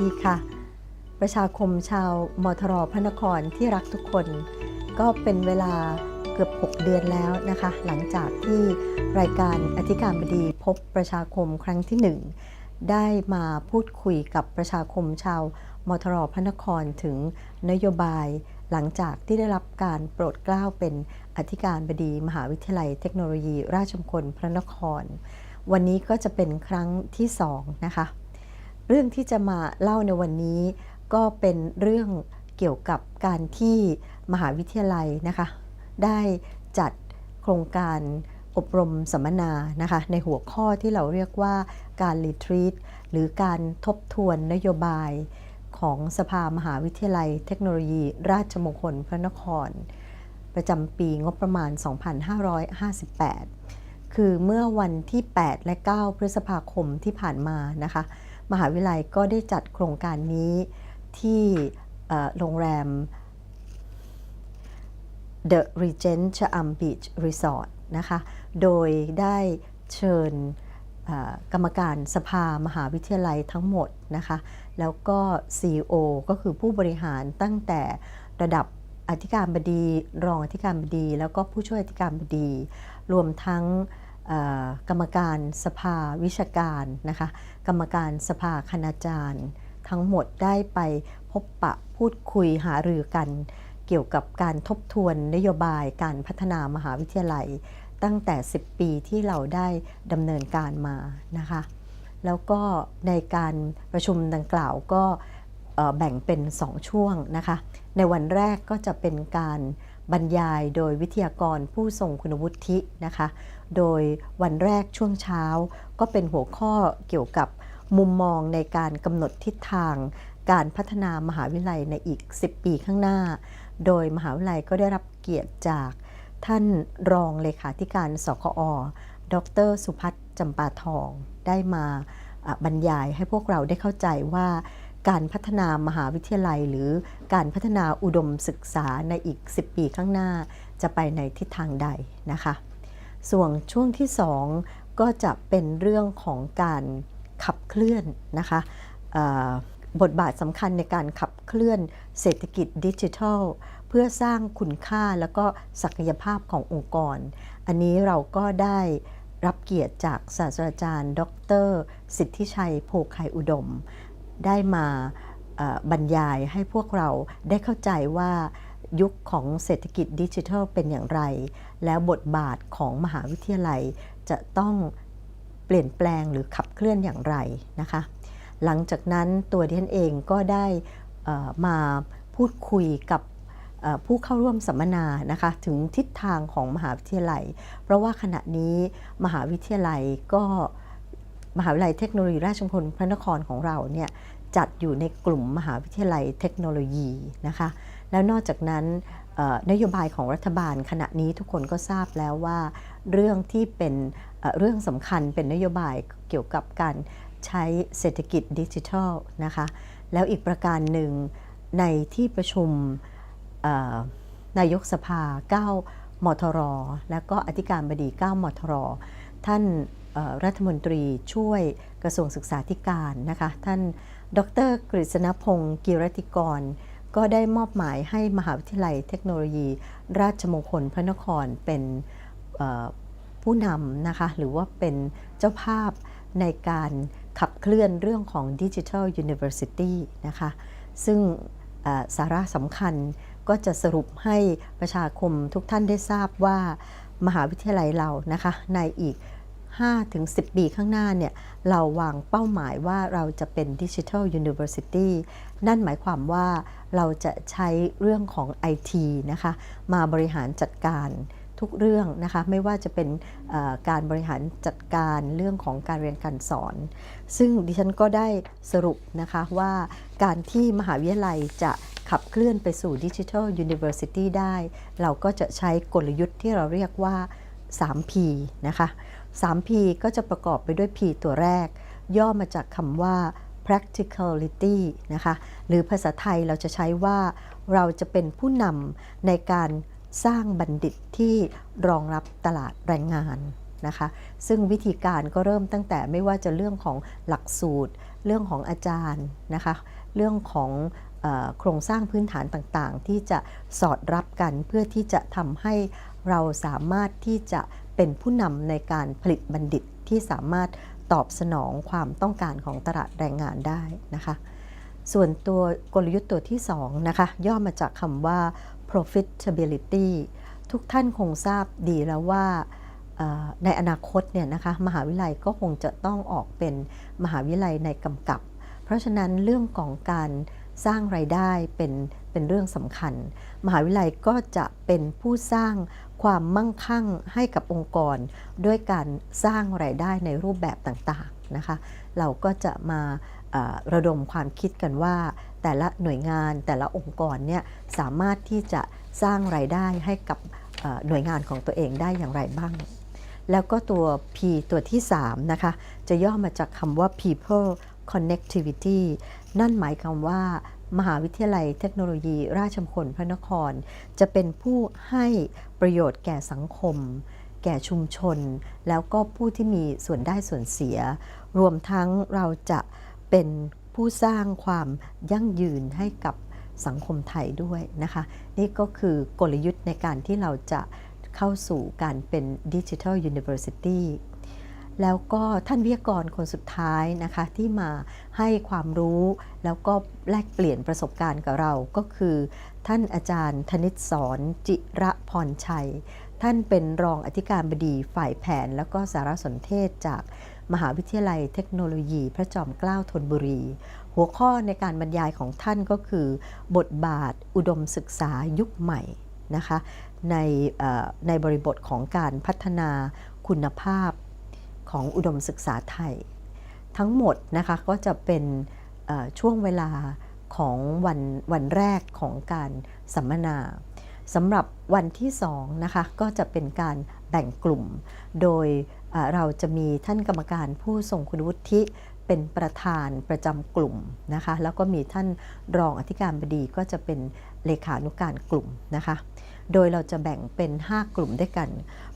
ดีค่ะ ประชาคมชาวมทรพระนครที่รักทุกคน ก็เป็นเวลาเกือบ 6 เดือนแล้วนะคะ หลังจากที่รายการอธิการบดีพบประชาคมครั้งที่ 1 ได้มาพูดคุยกับประชาคมชาวมทรพระนครถึงนโยบายหลังจากที่ได้รับการโปรดเกล้าเป็นอธิการบดีมหาวิทยาลัยเทคโนโลยี ราชมงคลพระนคร วันนี้ก็จะเป็นครั้งที่สองนะคะ เรื่องที่จะมาเล่าในวันนี้ ก็เป็นเรื่องเกี่ยวกับการที่มหาวิทยาลัยนะคะ ได้จัดโครงการอบรมสัมมนานะคะในหัวข้อที่เราเรียกว่าการรีทรีตหรือการทบทวนนโยบายของสภามหาวิทยาลัยเทคโนโลยี ราชมงคลพระนคร ประจำปีงบประมาณ 2558 คือเมื่อวันที่ 8 และ 9 พฤษภาคมที่ผ่านมานะคะ มหาวิทยาลัยก็ได้จัดโครงการนี้ที่โรงแรม The Regent ชะอำ Beach Resort นะคะ โดยได้เชิญกรรมการสภามหาวิทยาลัยทั้งหมดนะคะ แล้วก็ CEO ก็คือผู้บริหารตั้งแต่ระดับอธิการบดี รองอธิการบดี แล้วก็ผู้ช่วยอธิการบดี รวมทั้ง กรรมการสภาวิชาการนะคะกรรมการสภาคณาจารย์ ทั้งหมดได้ไปพบปะพูดคุยหารือกัน เกี่ยวกับการทบทวนนโยบายการพัฒนามหาวิทยาลัย ตั้งแต่ 10 ปีที่เราได้ดำเนินการมานะคะแล้วก็ในการประชุมดังกล่าวก็แบ่งเป็น 2 ช่วงนะคะในวันแรกก็จะเป็นการบรรยายโดยวิทยากรผู้ทรงคุณวุฒินะคะ โดยวันแรกช่วงเช้า ก็เป็นหัวข้อเกี่ยวกับมุมมองในการกำหนดทิศทาง การพัฒนามหาวิทยาลัยในอีก 10 ปีข้างหน้า โดยมหาวิทยาลัยก็ได้รับเกียรติจากท่านรองเลขาธิการสคอ ดร สุพัฒน์จำปาทอง ได้มาบรรยายให้พวกเราได้เข้าใจว่าการพัฒนามหาวิทยาลัยหรือการพัฒนาอุดมศึกษาในอีก 10 ปีข้างหน้าจะไปในทิศทางใดนะคะ ส่วนช่วงที่2ก็จะเป็นเรื่องของการขับเคลื่อนนะคะบทบาทสำคัญในการขับเคลื่อนเศรษฐกิจดิจิทัล เพื่อสร้างคุณค่าแล้วก็ศักยภาพขององค์กร อันนี้เราก็ได้รับเกียรติจากศาสตราจารย์ ดร สิทธิชัยโพไคอุดม ได้มาบรรยายให้พวกเราได้เข้าใจว่า ยุคของเศรษฐกิจดิจิทัลเป็นอย่างไร แล้วบทบาทของมหาวิทยาลัยจะต้องเปลี่ยนแปลงหรือขับเคลื่อนอย่างไรนะคะ หลังจากนั้นตัวดิฉันเองก็ได้มาพูดคุยกับผู้เข้าร่วมสัมมนานะคะถึงทิศทางของมหาวิทยาลัย เพราะว่าขณะนี้มหาวิทยาลัยก็มหาวิทยาลัยเทคโนโลยีราชมงคลพระนครของเราเนี่ยจัดอยู่ในกลุ่มมหาวิทยาลัยเทคโนโลยีนะคะ แล้วนอกจากนั้นนโยบายของรัฐบาลขณะนี้ทุกคนก็ทราบแล้วว่าเรื่องที่เป็นเรื่องสำคัญเป็นนโยบายเกี่ยวกับการใช้เศรษฐกิจดิจิทัลนะคะแล้วอีกประการหนึ่งในที่ประชุมนายกสภา 9 มทร และก็อธิการบดี 9 มทร ท่านรัฐมนตรีช่วยกระทรวงศึกษาธิการนะคะ ท่านดรกฤษณพงศ์กิรติกร ก็ได้มอบหมายให้มหาวิทยาลัยเทคโนโลยี ราชมงคลพระนครเป็นผู้นำนะคะหรือว่าเป็นเจ้าภาพในการขับเคลื่อนเรื่องของ Digital University นะคะซึ่งสาระสำคัญก็จะสรุปให้ประชาคมทุกท่านได้ทราบว่า มหาวิทยาลัยเรานะคะในอีก 5-10 ปีข้างหน้าเนี่ยเราวางเป้าหมายว่าเราจะเป็น Digital University นั่นหมายความว่าเราจะใช้เรื่องของ IT นะคะมาบริหารจัดการทุกเรื่องนะคะไม่ว่าจะเป็นการบริหารจัดการเรื่องของการเรียนการสอน ซึ่งดิฉันก็ได้สรุปนะคะว่าการที่มหาวิทยาลัยจะขับเคลื่อนไปสู่ Digital University ได้ เราก็จะใช้กลยุทธ์ที่เราเรียกว่า 3P นะคะ 3P ก็จะประกอบไปด้วย P ตัวแรก ย่อมาจากคำว่า practicality นะคะ หรือภาษาไทยเราจะใช้ว่าเราจะเป็นผู้นำในการสร้างบัณฑิตที่รองรับตลาดแรงงานนะคะ ซึ่งวิธีการก็เริ่มตั้งแต่ไม่ว่าจะเรื่องของหลักสูตร เรื่องของอาจารย์นะคะ เรื่องของโครงสร้างพื้นฐานต่างๆ ที่จะสอดรับกันเพื่อที่จะทำให้เราสามารถที่จะ เป็นผู้นำในการผลิตบัณฑิตที่สามารถตอบสนองความต้องการของตลาดแรงงานได้นะคะ ส่วนตัวกลยุทธ์ตัวที่2นะคะย่อมาจากคำว่า profitability ทุกท่านคงทราบดีแล้วว่าในอนาคตเนี่ยนะคะมหาวิทยาลัยก็คงจะต้องออกเป็นมหาวิทยาลัยในกำกับ เพราะฉะนั้นเรื่องของการสร้างไรายได้เป็น เป็นเรื่องสำคัญ มหาวิทยาลัยก็จะเป็นผู้สร้างความมั่งคั่งให้กับองค์กร ด้วยการสร้างไรายได้ในรูปแบบต่างๆนะคะ เราก็จะมาระดมความคิดกันว่า แต่ละหน่วยงานแต่ละองค์กรเนี่ยสามารถที่จะสร้างไรายได้ให้กับหน่วยงานของตัวเองได้อย่างไรบ้าง แล้วก็ตัว P ตัวที่3นะคะจะย่อมาจากคำว่า people connectivity นั่นหมายความว่า มหาวิทยาลัยเทคโนโลยี ราชมงคลพระนคร จะเป็นผู้ให้ประโยชน์แก่สังคม แก่ชุมชน แล้วก็ผู้ที่มีส่วนได้ส่วนเสีย รวมทั้งเราจะเป็นผู้สร้างความยั่งยืนให้กับสังคมไทยด้วยนะคะ นี่ก็คือกลยุทธ์ในการที่เราจะเข้าสู่การเป็นดิจิทัลยูนิเวอร์ซิตี้ แล้วก็ท่านวิทยากรคนสุดท้ายนะคะที่มาให้ความรู้ แล้วก็แลกเปลี่ยนประสบการณ์กับเราก็คือ ท่านอาจารย์ธนิตสอนจิระพรชัย ท่านเป็นรองอธิการบดีฝ่ายแผน แล้วก็สารสนเทศจากมหาวิทยาลัยเทคโนโลยีพระจอมเกล้าธนบุรี หัวข้อในการบรรยายของท่านก็คือ บทบาทอุดมศึกษายุคใหม่นะคะในในบริบทของการพัฒนาคุณภาพ ของอุดมศึกษาไทย ทั้งหมดนะคะก็จะเป็นช่วงเวลาของวันวันแรกของการสัมมนาสำหรับวันที่2นะคะก็จะเป็นการแบ่งกลุ่ม โดยเอ่อเราจะมีท่านกรรมการผู้ทรงคุณวุฒิเป็นประธานประจำกลุ่มนะคะแล้วก็มีท่านรองอธิการบดีก็จะเป็นเลขานุการกลุ่มนะคะ โดยเราจะแบ่งเป็น 5 กลุ่มด้วยกัน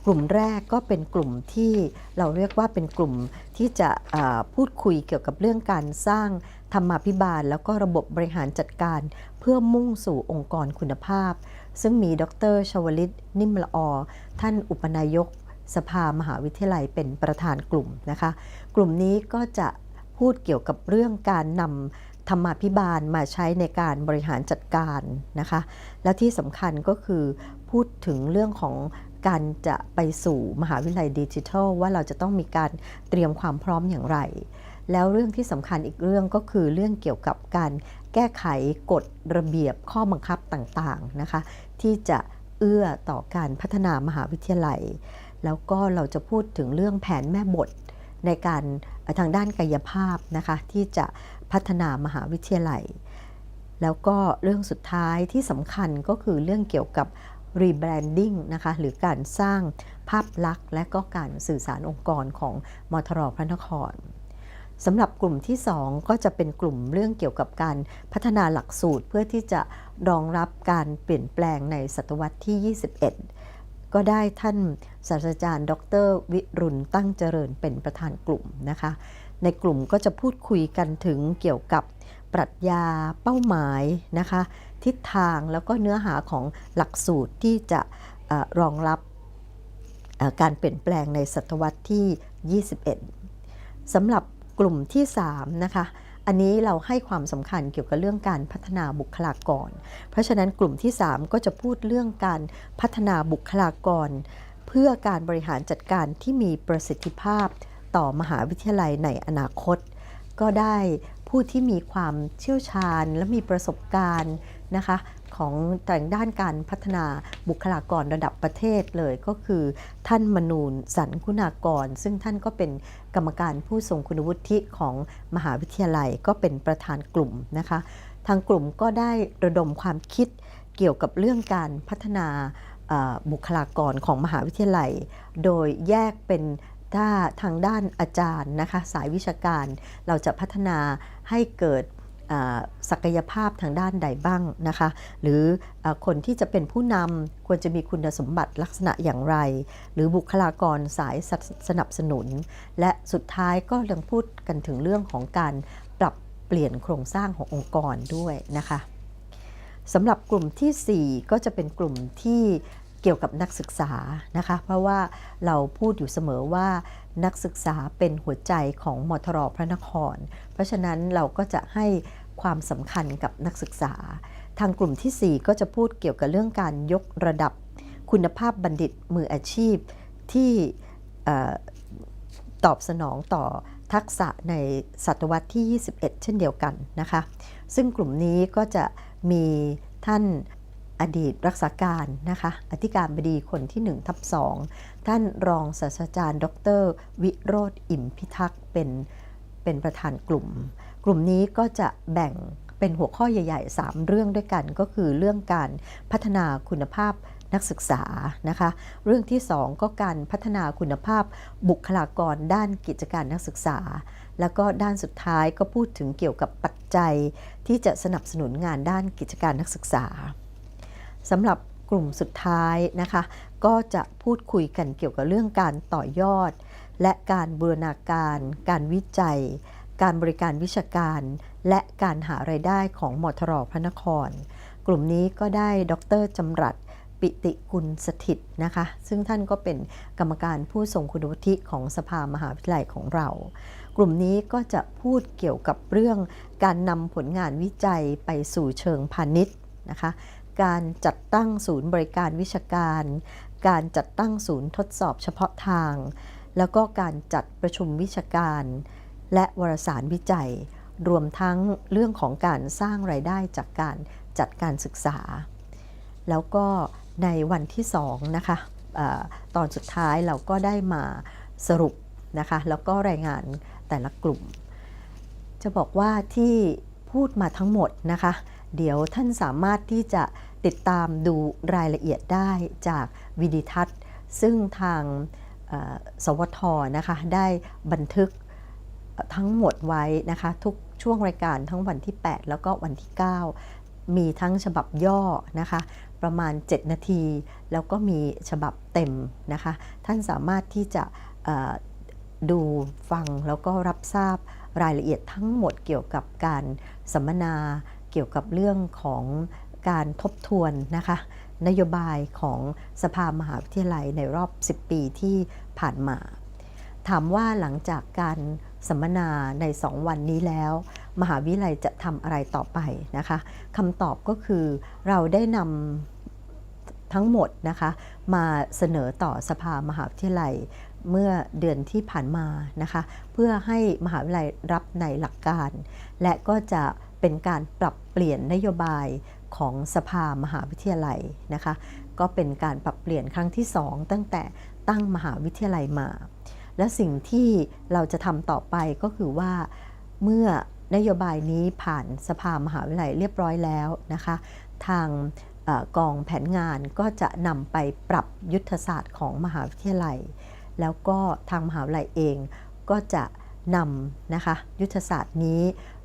กลุ่มแรกก็เป็นกลุ่มที่เราเรียกว่าเป็นกลุ่มที่จะพูดคุยเกี่ยวกับเรื่องการสร้างธรรมาภิบาล แล้วก็ระบบบริหารจัดการ เพื่อมุ่งสู่องค์กรคุณภาพ ซึ่งมีดรชวลิต นิมละออท่านอุปนายกสภามหาวิทยาลัยเป็นประธานกลุ่มนะคะ กลุ่มนี้ก็จะพูดเกี่ยวกับเรื่องการนำ ธรรมาภิบาลมาใช้ในการบริหารจัดการนะคะ และที่สำคัญก็คือพูดถึงเรื่องของการจะไปสู่มหาวิทยาลัยดิจิทัล ว่าเราจะต้องมีการเตรียมความพร้อมอย่างไร แล้วเรื่องที่สำคัญอีกเรื่องก็คือเรื่องเกี่ยวกับการแก้ไขกฎระเบียบข้อบังคับต่างๆนะคะ ที่จะเอื้อต่อการพัฒนามหาวิทยาลัย แล้วก็เราจะพูดถึงเรื่องแผนแม่บทในการทางด้านกายภาพนะคะ ที่จะ พัฒนามหาวิทยาลัย แล้วก็เรื่องสุดท้ายที่สำคัญก็คือเรื่องเกี่ยวกับ rebranding นะคะหรือการสร้างภาพลักษณ์ และก็การสื่อสารองค์กรของมทรพระนครสำหรับกลุ่มที่ 2 ก็จะเป็นกลุ่มเรื่องเกี่ยวกับการพัฒนาหลักสูตร เพื่อที่จะรองรับการเปลี่ยนแปลงในศตวรรษที่ 21 ก็ได้ท่านศาสตราจารย์ ดร วิรุณตั้งเจริญเป็นประธานกลุ่มนะคะ ในกลุ่มก็จะพูดคุยกันถึงเกี่ยวกับปรัชญาเป้าหมายนะคะ ทิศทางแล้วก็เนื้อหาของหลักสูตรที่จะออรองรับการเปลี่ยนแปลงในศตวรรษที่ 21สำหรับกลุ่มที่ 3 นะคะ อันนี้เราให้ความสำคัญเกี่ยวกับเรื่องการพัฒนาบุคลากร เพราะฉะนั้นกลุ่มที่ 3 ก็จะพูดเรื่องการพัฒนาบุคลากร เพื่อการบริหารจัดการที่มีประสิทธิภาพ ต่อมหาวิทยาลัยในอนาคต ก็ได้ผู้ที่มีความเชี่ยวชาญและมีประสบการณ์นะคะของทางด้านการพัฒนาบุคลากรระดับประเทศเลยก็คือ ท่านมนูนสันคุณากร ซึ่งท่านก็เป็นกรรมการผู้ทรงคุณวุฒิของมหาวิทยาลัยก็เป็นประธานกลุ่มนะคะ ทางกลุ่มก็ได้ระดมความคิดเกี่ยวกับเรื่องการพัฒนาบุคลากรของมหาวิทยาลัย โดยแยกเป็น ถ้าทางด้านอาจารย์นะคะสายวิชาการเราจะพัฒนาให้เกิดศักยภาพทางด้านใดบ้างนะคะ หรืออคนที่จะเป็นผู้นำควรจะมีคุณสมบัติลักษณะอย่างไร หรือบุคลากรสายสสนับสนุน และสุดท้ายก็ยังพูดกันถึงเรื่องของการปรับเปลี่ยนโครงสร้างขององค์กรด้วยนะคะสำหรับกลุ่มทีสี่4 ก็จะเป็นกลุ่มที่ เกี่ยวกับนักศึกษานะคะ เพราะว่าเราพูดอยู่เสมอว่านักศึกษาเป็นหัวใจของมทรพระนคร เพราะฉะนั้นเราก็จะให้ความสำคัญกับนักศึกษา ทางกลุ่มทีสี่4 ก็จะพูดเกี่ยวกับเรื่องการยกระดับคุณภาพบัณฑิตมืออาชีพที่ตอบสนองต่อทักษะในศตวรรษที่ 21 เช่นเดียวกันนะคะ ซึ่งกลุ่มนี้ก็จะมีท่าน อดีตรักษาการนะคะอธิการบดีคนที่ 1 ทับ2ท่านรองศาสตราจารย์ ดร วิโรธอิ่มพิทักษ์เป็นเป็นประธานกลุ่ม กลุ่มนี้ก็จะแบ่งเป็นหัวข้อใหญ่ๆ 3 เรื่องด้วยกันก็คือเรื่องการพัฒนาคุณภาพนักศึกษานะคะ เรื่องที่ 2 ก็การพัฒนาคุณภาพบุคลากรด้านกิจการนักศึกษา แล้วก็ด้านสุดท้ายก็พูดถึงเกี่ยวกับปัจจัยที่จะสนับสนุนงานด้านกิจการนักศึกษา สำหรับกลุ่มสุดท้ายนะคะ ก็จะพูดคุยกันเกี่ยวกับเรื่องการต่อยอด และการบูรณาการ การวิจัย การบริการวิชาการ และการหาไรายได้ของมทรพระนคร กลุ่มนี้ก็ได้ดรจำรัดปิติกุลสถิตนะคะ ซึ่งท่านก็เป็นกรรมการผู้ทรงคุณวุฒิของสภามหาวิทยาลัยของเรา กลุ่มนี้ก็จะพูดเกี่ยวกับเรื่องการนำผลงานวิจัยไปสู่เชิงพาณิชย์นะคะ การจัดตั้งศูนย์บริการวิชาการ การจัดตั้งศูนย์ทดสอบเฉพาะทาง แล้วก็การจัดประชุมวิชาการ และวารสารวิจัย รวมทั้งเรื่องของการสร้างไรายได้จากการจัดการศึกษา แล้วก็ในวันที่2นะคะอะตอนสุดท้ายเราก็ได้มาสรุปนะคะ แล้วก็รายงานแต่ละกลุ่ม จะบอกว่าที่พูดมาทั้งหมดนะคะ เดี๋ยวท่านสามารถที่จะ ติดตามดูรายละเอียดได้จากวิดีทัศน์ ซึ่งทางสวทนะคะได้บันทึกทั้งหมดไว้นะคะทุกช่วงรายการทั้งวันที่ 8 แล้วก็วันที่ 9 มีทั้งฉบับย่อนะคะประมาณ 7 นาที แล้วก็มีฉบับเต็มนะคะท่านสามารถที่จะดูฟังแล้วก็รับทราบรายละเอียดทั้งหมดเกี่ยวกับการสัมมนาเกี่ยวกับเรื่องของ การทบทวนนะคะนโยบายของสภามหาวิทยาลัยในรอบ 10 ปีที่ผ่านมา ถามว่าหลังจากการสัมมนาใน 2 วันนี้แล้ว มหาวิทยาลัยจะทำอะไรต่อไปนะคะคำตอบก็คือเราได้นำทั้งหมดนะคะมาเสนอต่อสภามหาวิทยาลัยเมื่อเดือนที่ผ่านมานะคะเพื่อให้มหาวิทยาลัยรับในหลักการ และก็จะเป็นการปรับเปลี่ยนนโยบาย ของสภามหาวิทยาลัยนะคะ ก็เป็นการปรับเปลี่ยนครั้งที่ 2 ตั้งแต่ตั้งมหาวิทยาลัยมา และสิ่งที่เราจะทำต่อไปก็คือว่าเมื่อนโยบายนี้ผ่านสภามหาวิทยาลัยเรียบร้อยแล้วนะคะ ทางกองแผนงานก็จะนำไปปรับยุทธศาสตร์ของมหาวิทยาลัย แล้วก็ทางมหาวิทยาลัยเองก็จะนำนะคะยุทธศาสตร์นี้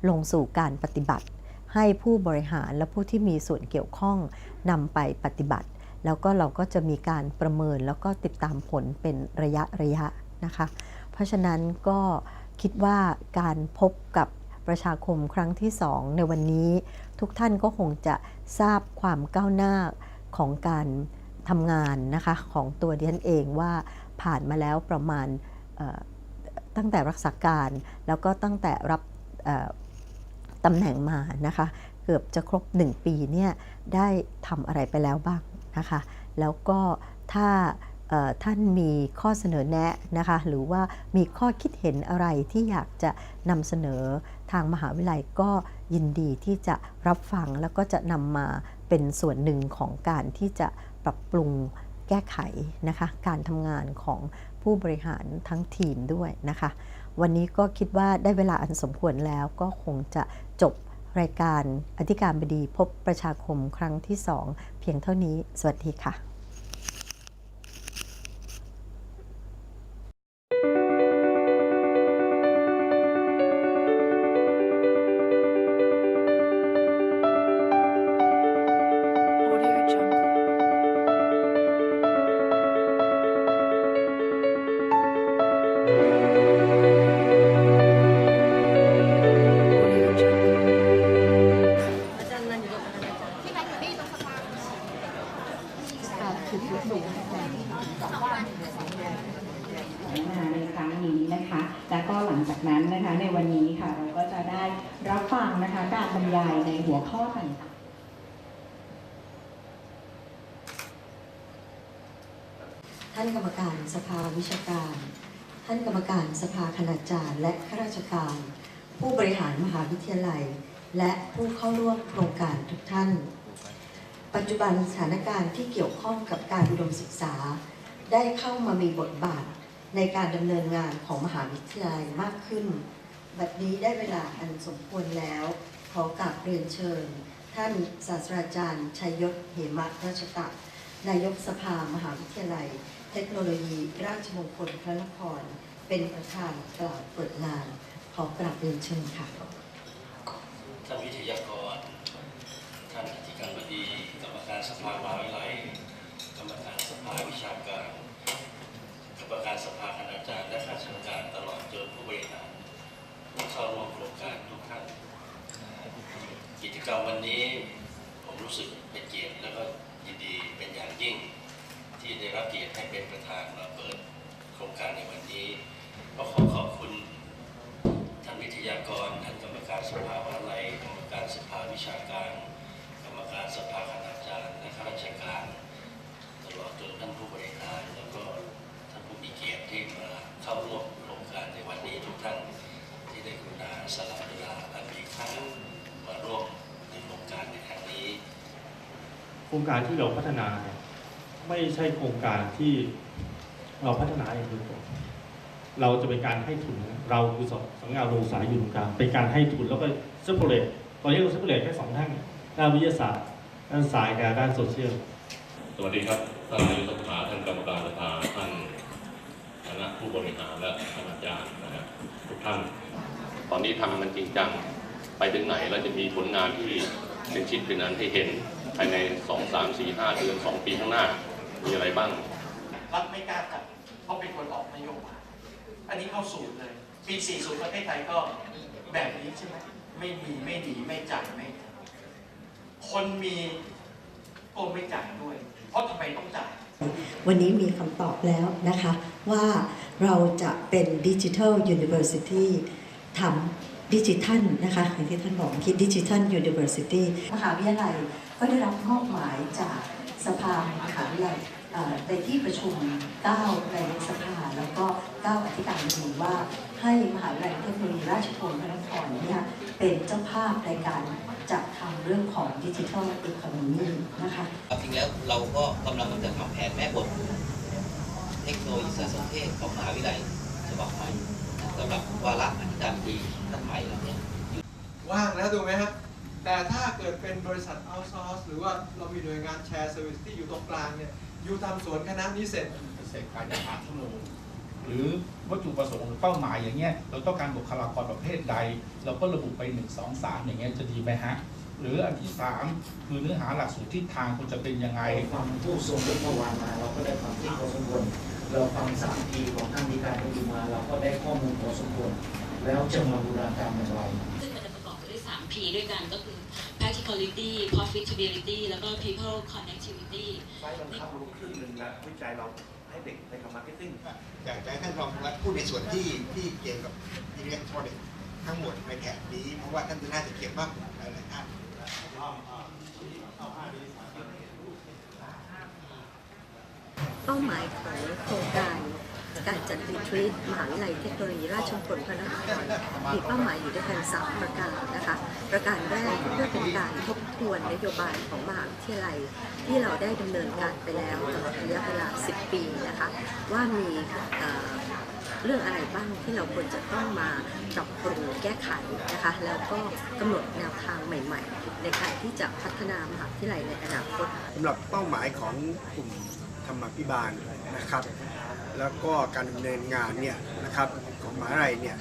ลงสู่การปฏิบัติ ให้ผู้บริหารและผู้ที่มีส่วนเกี่ยวข้องนำไปปฏิบัติ แล้วก็เราก็จะมีการประเมินแล้วก็ติดตามผลเป็นระยะระยะนะคะ เพราะฉะนั้นก็คิดว่าการพบกับประชาคมครั้งที่ 2 ในวันนี้ ทุกท่านก็คงจะทราบความก้าวหน้าของการทำงานนะคะของตัวดิฉันเองว่าผ่านมาแล้วประมาณตั้งแต่รักษาการ แล้วก็ตั้งแต่รับ ตำแหน่งมานะคะ เกือบจะครบ 1 ปีเนี่ยได้ทำอะไรไปแล้วบ้างนะคะ แล้วก็ถ้าท่านมีข้อเสนอแนะนะคะหรือว่ามีข้อคิดเห็นอะไรที่อยากจะนำเสนอทางมหาวิทยาลัยก็ยินดีที่จะรับฟังแล้วก็จะนำมาเป็นส่วนหนึ่งของการที่จะปรับปรุงแก้ไขนะคะการทำงานของผู้บริหารทั้งทีมด้วยนะคะ วันนี้ก็คิดว่าได้เวลาอันสมควรแล้วก็คงจะ จบรายการอธิการบดีพบประชาคมครั้งที่ 2 เพียงเท่านี้ สวัสดีค่ะ คณาจารย์ และข้าราชการ ผู้บริหารมหาวิทยาลัย และผู้เข้าร่วมโครงการทุกท่าน ปัจจุบันสถานการณ์ที่เกี่ยวข้องกับการอุดมศึกษา ได้เข้ามามีบทบาทในการดำเนินงานของมหาวิทยาลัยมากขึ้น บัดนี้ได้เวลาอันสมควรแล้ว ขอกราบเรียนเชิญ ท่านศาสตราจารย์ชัยยศเหมะราชตะนายกสภามหาวิทยาลัย เทคโนโลยี ราชมงคลพระนคร เป็นประธานกล่าวเปิดงาน ขอกราบเรียนเชิญค่ะท่านวิทยากร ท่านอธิการบดีกรรมการสภามหาวิทยาลัยกรรมการสภาวิชาการกรรมการสภาคณาจารย์และข้าราชการตลอดจนผู้บริหารผู้เข้าร่วมโครงการทุกท่าน กิจกรรมวันนี้ผมรู้สึกเป็นเกียรติและก็ยินดีเป็นอย่างยิ่ง ที่ได้รับเกียรติให้เป็นประธานมาเปิดโครงการในวันนี้ ท่านผู้บริหารแล้วก็ท่านผู้มีเกียรติที่มาเข้าร่วมโครงการในวันนี้ทุกท่านที่ได้กรุณาสละเวลาอันมีค่ามาร่วมในโครงการในครั้งนี้ โครงการที่เราพัฒนาเนี่ยไม่ใช่โครงการที่เราพัฒนาเองโดยตรงเราจะเป็นการให้ทุนนะเราคือสำนักงานโรงศึกษาอยู่ตรงกลางเป็นการให้ทุนแล้วก็เซปเปอร์เลตตอนนี้เราเซปเปอร์เลตแค่สองท่านด้านวิทยาศาสตร์ ด้านสายกับด้านโซเชียลสวัสดีครับ ท่านนายกสภาท่านกรรมการสภาท่านคณะผู้บริหารและคณาจารย์นะครับทุกท่าน ตอนนี้ทำมันจริงจังไปถึงไหนเราจะมีผลงานที่เป็นชิ้นเป็นอันให้เห็นภายใน 2 3 4 5 เดือน 2 ปีข้างหน้า มีอะไรบ้าง รัฐไม่กล้าจัดเพราะเป็นคนออกนโยบายอันนี้เข้าสูตรเลย ปี 40 ประเทศไทยก็แบบนี้ใช่ไหมไม่มีไม่ดีไม่จ่ายไม่ คนมีก็ไม่จ่ายด้วย เพราะทำไมต้องจ่าย วันนี้มีคำตอบแล้วนะคะว่าเราจะเป็นดิจิทัลยูนิเวอร์ซิตี้ทำดิจิทัลนะคะอย่างที่ท่านบอกคิดดิจิทัลยูนิเวอร์ซิตี้มหาวิทยาลัยก็ได้รับมอบหมายจากสภามหาวิทยาลัยในที่ประชุม 9 ในสภาแล้วก็ 9 อธิการบดีว่าให้มหาวิทยาลัยเทคโนโลยีราชภัฏพระนครเนี่ยเป็นเจ้าภาพในการ จัดทำเรื่องของดิจิทัลอีโคโนมีนะคะจริงแล้วเราก็กำลังจะทำแผนแม่บท เทคโนโลยีสารสนเทศของมหาวิทยาลัยฉบับใหม่สำหรับวาระอธิการบดีท่านใหม่แล้วเนี่ยว่างแล้วถูกไหมครับแต่ถ้าเกิดเป็นบริษัทเอาซอร์สหรือว่าเรามีหน่วยงานแชร์เซอร์วิสที่อยู่ตรงกลางเนี่ยอยู่ทำสวนคณะนี้เสร็จเสร็จภายในสามชั่วโมง หรือวัตถุประสงค์หรือเป้าหมายอย่างเงี้ยเราต้องการบุคลากรประเภทใด เราก็ระบุไป 1 2 3 อย่างเงี้ยจะดีไหมฮะหรืออันที่ 3 คือเนื้อหาหลักสูตรทิศทางควรจะเป็นยังไงฟังผู้ทรงยศเมื่อวานมาเราก็ได้ความคิดพอสมควรเราฟังสามปีของท่านมีการประชุมมาเราก็ได้ข้อมูลพอสมควรแล้วจะมาบูรณาการอย่างไรซึ่งมันจะประกอบไปด้วย 3 P ด้วยกันก็คือ practicality profitability แล้วก็ people connectivity ไฟบังคับรู้ครึ่งหนึ่งแล้ววิจัยเรา ให้เด็กไปทำมาร์เก็ตติ้งอยากจะให้ท่านรองรัฐพูดในส่วนที่ที่เกี่ยวกับอิเล็กทรอนิกส์ทั้งหมดในแถบนี้ เพราะว่าท่านจะน่าจะเกี่ยวมากกว่าหลายๆท่านเป้าหมายของโครงการ การจัดรีทรีตมหาวิทยาลัยเทคโนโลยีราชมงคลพระนครมีเป้าหมายอยู่ด้วยกันสามประการนะคะ ประการแรกเพื่อเป็นการทบทวนนโยบายของมหาวิทยาลัย ที่เราได้ดำเนินการไปแล้วตลอดระยะเวลา 10 ปีนะคะ ว่ามีเรื่องอะไรบ้างที่เราควรจะต้องมาปรับปรุงแก้ไขนะคะแล้วก็กำหนดแนวทางใหม่ ๆ ในการที่จะพัฒนามหาวิทยาลัยในอนาคตสำหรับเป้าหมายของกลุ่มธรรมาภิบาลนะครับ แล้วก็การดำเนินงานเนี่ยนะครับของมหาลัยเนี่ย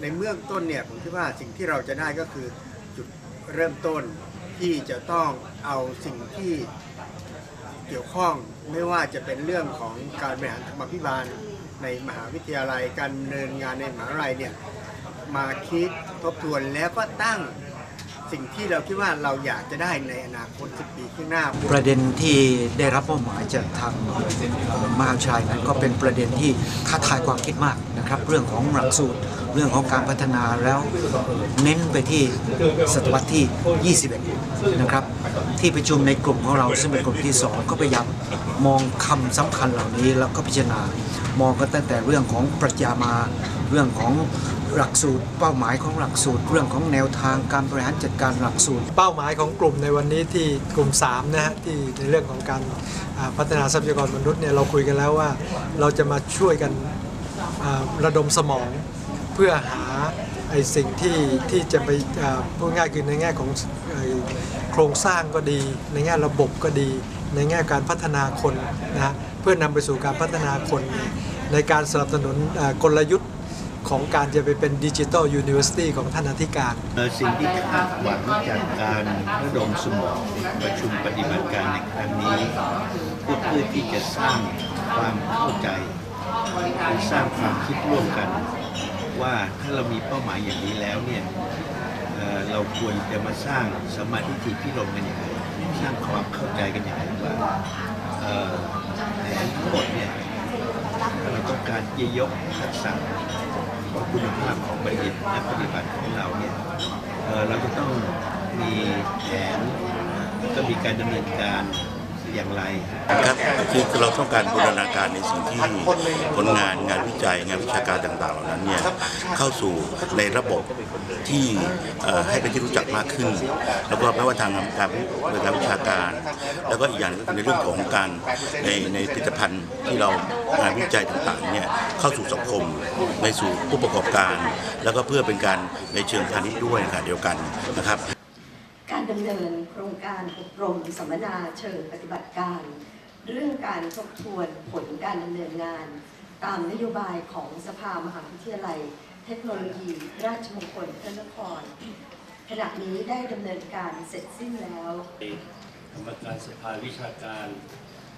ในเบื้องต้นเนี่ยผมคิดว่าสิ่งที่เราจะได้ก็คือจุดเริ่มต้นที่จะต้องเอาสิ่งที่เกี่ยวข้องไม่ว่าจะเป็นเรื่องของการบริหารธรรมาภิบาลในมหาวิทยาลัยการดำเนินงานในมหาวิทยาลัยเนี่ยมาคิดทบทวนแล้วก็ตั้ง สิ่งที่เราคิดว่าเราอยากจะได้ในอนาคต10ปีข้างหน้า ประเด็นที่ได้รับมอบหมายจากทางมหาวิทยาลัยนั้นก็เป็นประเด็นที่ท้าทายความคิดมากนะครับ เรื่องของหลักสูตร เรื่องของการพัฒนาแล้วเน้นไปที่ศตวรรษที่ 21 นะครับ ที่ประชุมในกลุ่มของเราซึ่งเป็นกลุ่มที่สองก็พยายามมองคำสำคัญเหล่านี้แล้วก็พิจารณามองกันตั้งแต่เรื่องของปรัชญามาเรื่องของ หลักสูตร เป้าหมายของหลักสูตร เรื่องของแนวทางการบริหารจัดการหลักสูตร เป้าหมายของกลุ่มในวันนี้ที่กลุ่ม3นะฮะที่ในเรื่องของการพัฒนาทรัพยากรมนุษย์เนี่ยเราคุยกันแล้วว่าเราจะมาช่วยกันระดมสมองเพื่อหาไอ้สิ่งที่ที่จะไปพูดง่ายคือในแง่ของโครงสร้างก็ดี ในแง่ระบบก็ดี ในแง่การพัฒนาคนนะเพื่อนำไปสู่การพัฒนาคน ในการสนับสนุนกลยุทธ์ ของการจะไปเป็นดิจิทัลยูนิเวอร์ซิตี้ของท่านอธิการ สิ่งที่คาดหวังจากการระดมสมองประชุมปฏิบัติการในครั้งนี้ก็เพื่อที่จะสร้างความเข้าใจสร้างความคิดร่วมกัน ว่าถ้าเรามีเป้าหมายอย่างนี้แล้วเนี่ยเเราควรจะมาสร้างสมาธิที่พิรมกันอย่างไรสร้างความเข้าใจกันอย่างไรว่าแผนทั้งหมดเนี่ยเราต้องการที่จะยกทักษะ ของคุณภาพของบริษัทนักปฏิบัติของเราเนี่ยเอ่อเราจะต้องมีแผนก็มีการดำเนินการ อย่างไรครับคือคือเราต้องการบูรณาการในสิ่งที่ผลงานงานวิจัยงานวิชาการต่างๆ เหล่านั้นเนี่ยเข้าสู่ในระบบที่เอ่อให้เป็นที่รู้จักมากขึ้น แล้วก็ไม่ว่าทางการงานวิชาการ แล้วก็อีกอย่างหนึ่งก็คือในเรื่องของการในในผลิตภัณฑ์ที่เรางานวิจัยต่างๆเนี่ยเข้าสู่สังคมในสู่ผู้ประกอบการ แล้วก็เพื่อเป็นการในเชิงพาณิชย์ด้วยในขณะเดียวกันนะครับการ ดำเนินโครงการอบรมสัมมนาเชิงปฏิบัติการ เรื่องการทบทวนผลการดำเนินงาน ตามนโยบายของสภามหาวิทยาลัย เทคโนโลยี ราชมงคลพระนครขณะนี้ได้ดำเนินการเสร็จสิ้นแล้วกรรมการสภาวิชาการ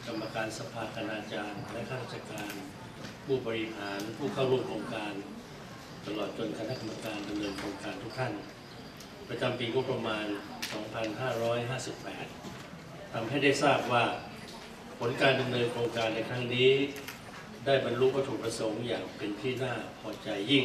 กรรมการสภาคณาจารย์ และข้าราชการ ผู้บริหารผู้เข้าร่วมโครงการ ตลอดจนคณะกรรมการดำเนินโครงการทุกท่าน ประจำปีงบประมาณ 2558ทำให้ได้ทราบว่าผลการดำเนินโครงการในครั้งนี้ ได้บรรลุวัตถุประสงค์อย่างเป็นที่น่าพอใจยิ่ง